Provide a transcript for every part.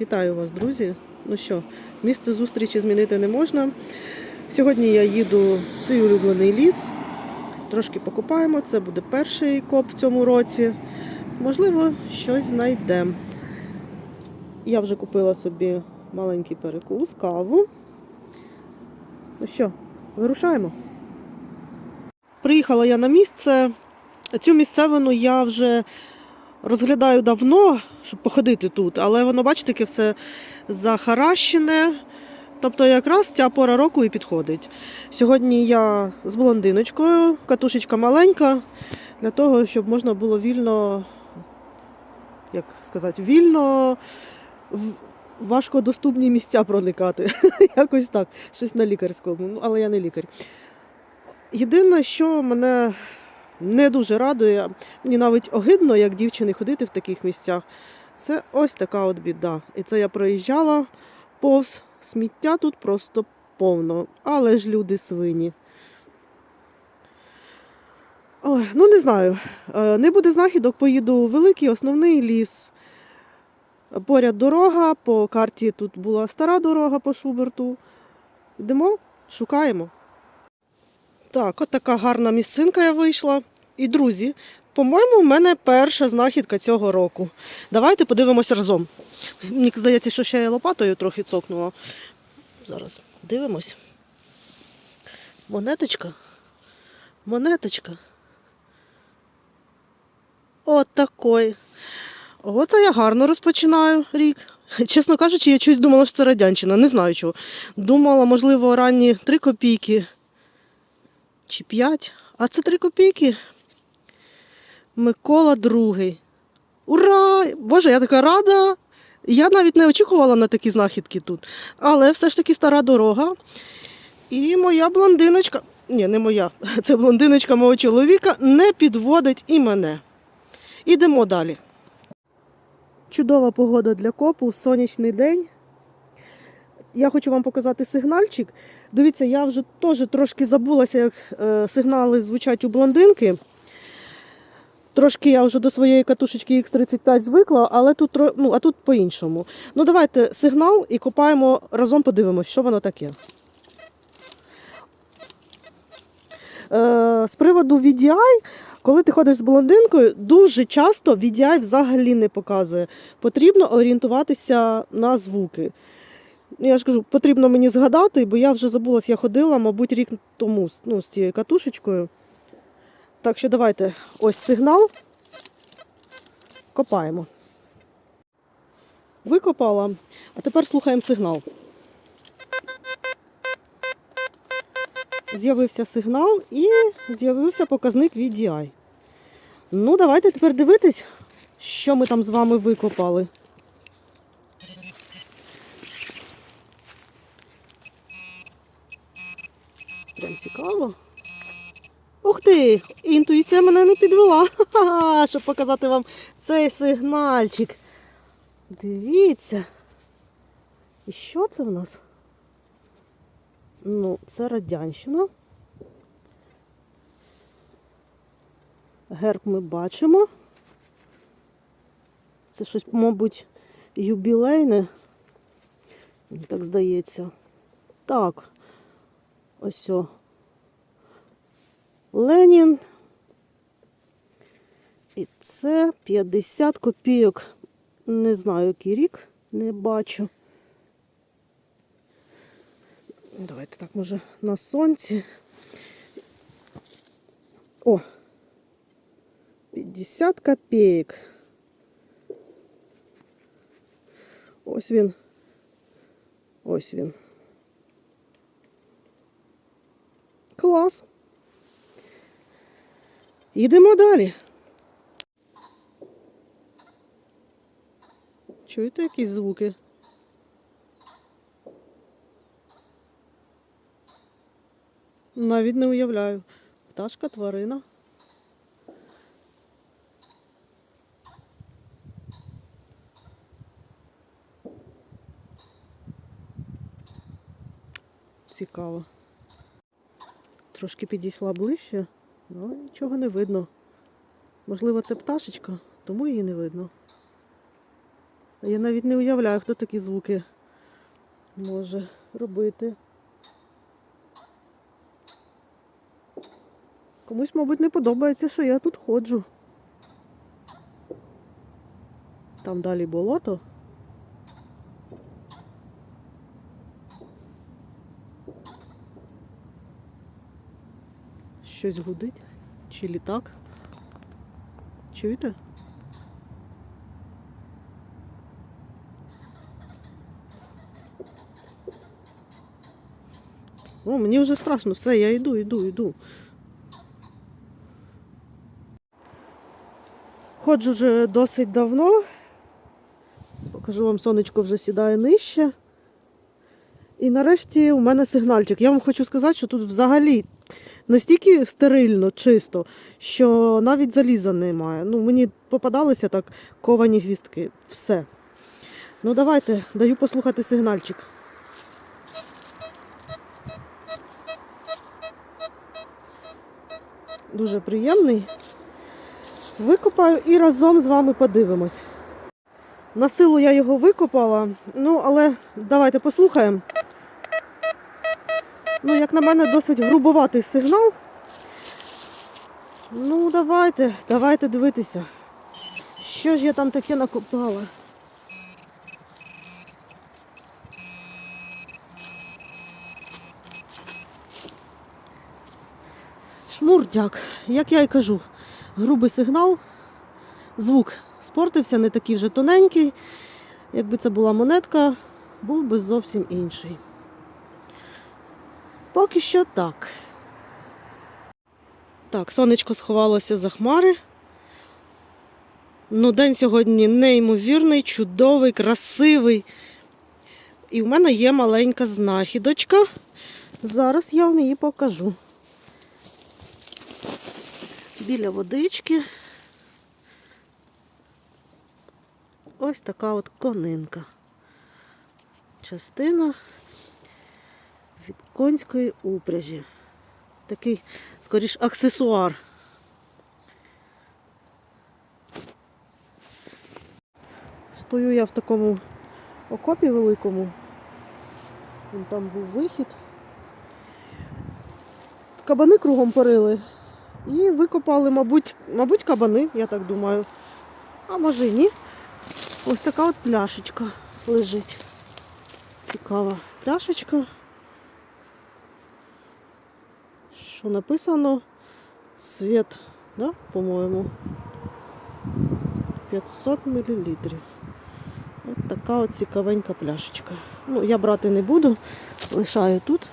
Вітаю вас, друзі. Ну що, місце зустрічі змінити не можна. Сьогодні я їду в свій улюблений ліс. Трошки покопаємо. Це буде перший коп в цьому році. Можливо, щось знайдемо. Я вже купила собі маленький перекус, каву. Ну що, вирушаємо. Приїхала я на місце. Цю місцевину я вже розглядаю давно, щоб походити тут, але воно, бачите, таке все захаращене. Тобто якраз ця пора року і підходить. Сьогодні я з блондиночкою, катушечка маленька, для того, щоб можна було вільно, як сказати, вільно в важкодоступні місця проникати. Якось так, щось на лікарському, ну, але я не лікар. Єдине, що мене не дуже радує, мені навіть огидно, як дівчини ходити в таких місцях. Це ось така от біда. І це я проїжджала повз сміття тут просто повно. Але ж люди свині. Ой, ну не знаю. Е, Не буде знахідок, поїду у великий основний ліс. Поряд дорога, по карті тут була стара дорога по Шуберту. Йдемо, шукаємо. Так, от така гарна місцинка я вийшла. І, друзі, по-моєму, в мене перша знахідка цього року. Давайте подивимося разом. Мені здається, що ще я лопатою трохи цокнула. Зараз дивимось. Монеточка. Монеточка. От такой. Оце я гарно розпочинаю рік. Чесно кажучи, я чогось думала, що це радянщина. Не знаю чого. Думала, можливо, ранні 3 копійки чи 5. А це 3 копійки. Микола II. Ура! Боже, я така рада. Я навіть не очікувала на такі знахідки тут. Але все ж таки стара дорога. І моя блондиночка, ні, не моя, це блондиночка мого чоловіка, не підводить і мене. Ідемо далі. Чудова погода для копу, сонячний день. Я хочу вам показати сигнальчик. Дивіться, я вже теж трошки забулася, як е, сигнали звучать у блондинки. Трошки я вже до своєї катушечки X35 звикла, але тут, ну, а тут по-іншому. Ну, давайте сигнал і копаємо разом, подивимось, що воно таке. Е, з приводу VDI, коли ти ходиш з блондинкою, дуже часто VDI взагалі не показує. Потрібно орієнтуватися на звуки. Ну, Я ж кажу, потрібно мені згадати, бо я вже забулась, я ходила, мабуть, рік тому ну, з цією катушечкою. Так що давайте ось сигнал. Копаємо. Викопала, а тепер слухаємо сигнал. З'явився сигнал і з'явився показник VDI. Ну, давайте тепер дивитись, що ми там з вами викопали. Прям цікаво. Ух ти! Інтуїція мене не підвела. Щоб показати вам цей сигнальчик. Дивіться. І що це в нас? Ну, це радянщина. Герб ми бачимо. Це щось, мабуть, юбілейне. Так здається. Так. Ось о. Ленін. І це 50 копійок. Не знаю, який рік, не бачу. Давайте так, може, на сонці. О! 50 копійок. Ось він. Ось він. Клас. Їдемо далі. Чуєте якісь звуки? Навіть не уявляю. Пташка, тварина. Цікаво. Трошки підійшла ближче, але нічого не видно. Можливо, це пташечка, тому її не видно. Я навіть не уявляю, хто такі звуки може робити. Комусь, мабуть, не подобається, що я тут ходжу. Там далі болото. Щось гудить. Чи літак? Чуєте? О, мені вже страшно, все, я йду, йду, йду. Ходжу вже досить давно. Покажу вам, сонечко вже сідає нижче. І нарешті у мене сигнальчик. Я вам хочу сказати, що тут взагалі настільки стерильно, чисто, що навіть заліза немає. Ну, мені попадалися так ковані гвістки. Все. Ну давайте, даю послухати сигнальчик. Дуже приємний. Викопаю і разом з вами подивимось. На силу я його викопала, ну але давайте послухаємо. Ну, як на мене, досить грубоватий сигнал. Ну, давайте, давайте дивитися. Що ж я там таке накопала? Шмурдяк, як я й кажу, грубий сигнал, звук спортився, не такий вже тоненький. Якби це була монетка, був би зовсім інший. Поки що так. Так, сонечко сховалося за хмари. Ну, день сьогодні неймовірний, чудовий, красивий. І в мене є маленька знахідочка. Зараз я вам її покажу. Біля водички. Ось така от конинка. Частина конської упряжі. Такий, скоріш, аксесуар. Стою я в такому окопі великому. Вон там був вихід. Кабани кругом порили. І викопали, мабуть, мабуть, кабани, я так думаю. А може і ні. Ось така от пляшечка лежить. Цікава пляшечка. Що написано? Світ, да, по-моєму. 500 мл. Ось така от цікавенька пляшечка. Ну, я брати не буду, лишаю тут.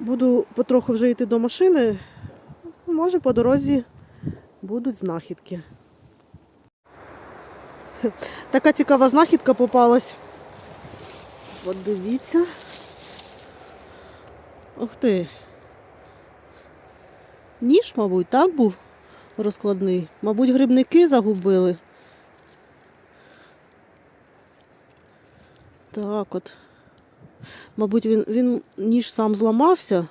Буду потроху вже йти до машини. Може по дорозі будуть знахідки. Така цікава знахідка попалась. От дивіться. Ух ти. Ніж, мабуть, так був розкладний. Мабуть, грибники загубили. Так от. Мабуть, він, він ніж сам зламався,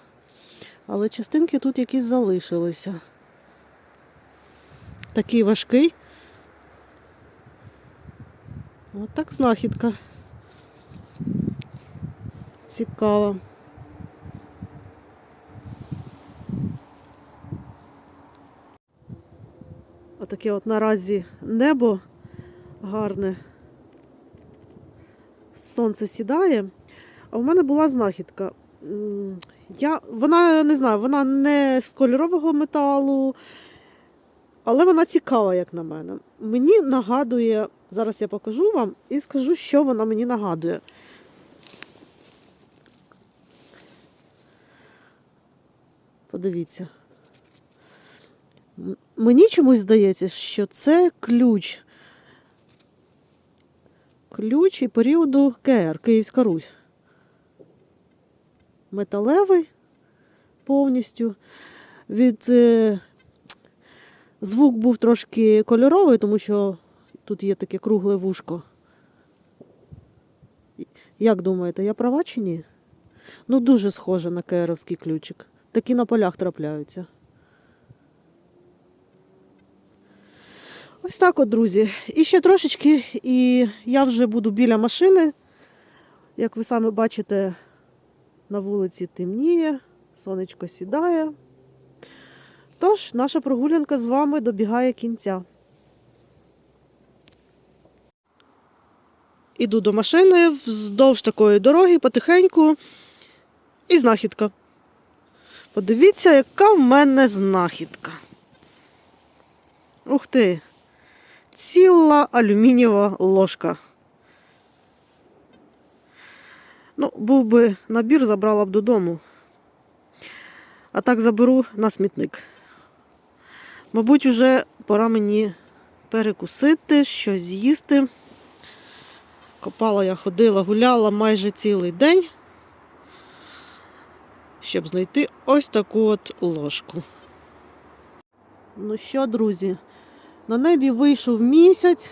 але частинки тут якісь залишилися. Такий важкий. Ось так знахідка. Цікава. Отаке от наразі небо гарне. Сонце сідає. А в мене була знахідка. Я, вона не знаю, вона не з кольорового металу, але вона цікава, як на мене. Мені нагадує, зараз я покажу вам і скажу, що вона мені нагадує. Подивіться. Мені чомусь здається, що це ключ. Ключ і періоду КР, Київська Русь. Металевий повністю. Від е, звук був трошки кольоровий, тому що тут є таке кругле вушко. Як думаєте, я права чи ні? Ну, дуже схоже на керовський ключик. Такі на полях трапляються. Ось так от, друзі. І ще трошечки, і я вже буду біля машини. Як ви самі бачите, на вулиці темніє, сонечко сідає. Тож, наша прогулянка з вами добігає кінця. Іду до машини вздовж такої дороги потихеньку. І знахідка. Подивіться, яка в мене знахідка. Ух ти! Ціла алюмінієва ложка. Ну, був би набір, забрала б додому. А так заберу на смітник. Мабуть, уже пора мені перекусити, щось з'їсти. Копала я ходила, гуляла майже цілий день, щоб знайти ось таку от ложку. Ну що, друзі, на небі вийшов місяць,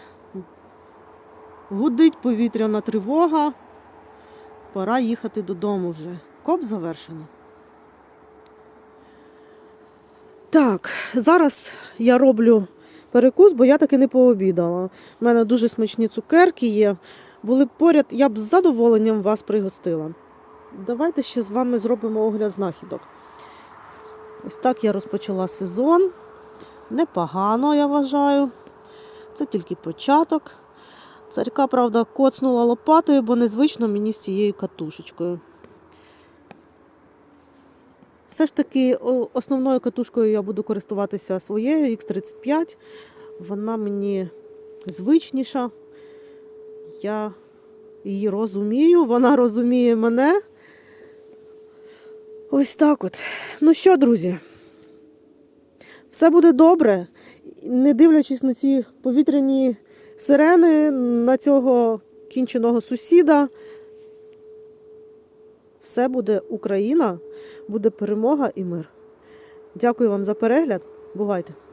гудить повітряна тривога. Пора їхати додому вже. Коп завершено. Так, зараз я роблю перекус, бо я таки не пообідала. У мене дуже смачні цукерки є. Були б поряд, я б з задоволенням вас пригостила. Давайте ще з вами зробимо огляд знахідок. Ось так я розпочала сезон. Непогано, я вважаю. Це тільки початок. Царька, правда, коцнула лопатою, бо незвично мені з цією катушечкою. Все ж таки, основною катушкою я буду користуватися своєю X35. Вона мені звичніша. Я її розумію, вона розуміє мене. Ось так от. Ну що, друзі, все буде добре. Не дивлячись на ці повітряні сирени, на цього кінченого сусіда. Все буде Україна, буде перемога і мир. Дякую вам за перегляд. Бувайте!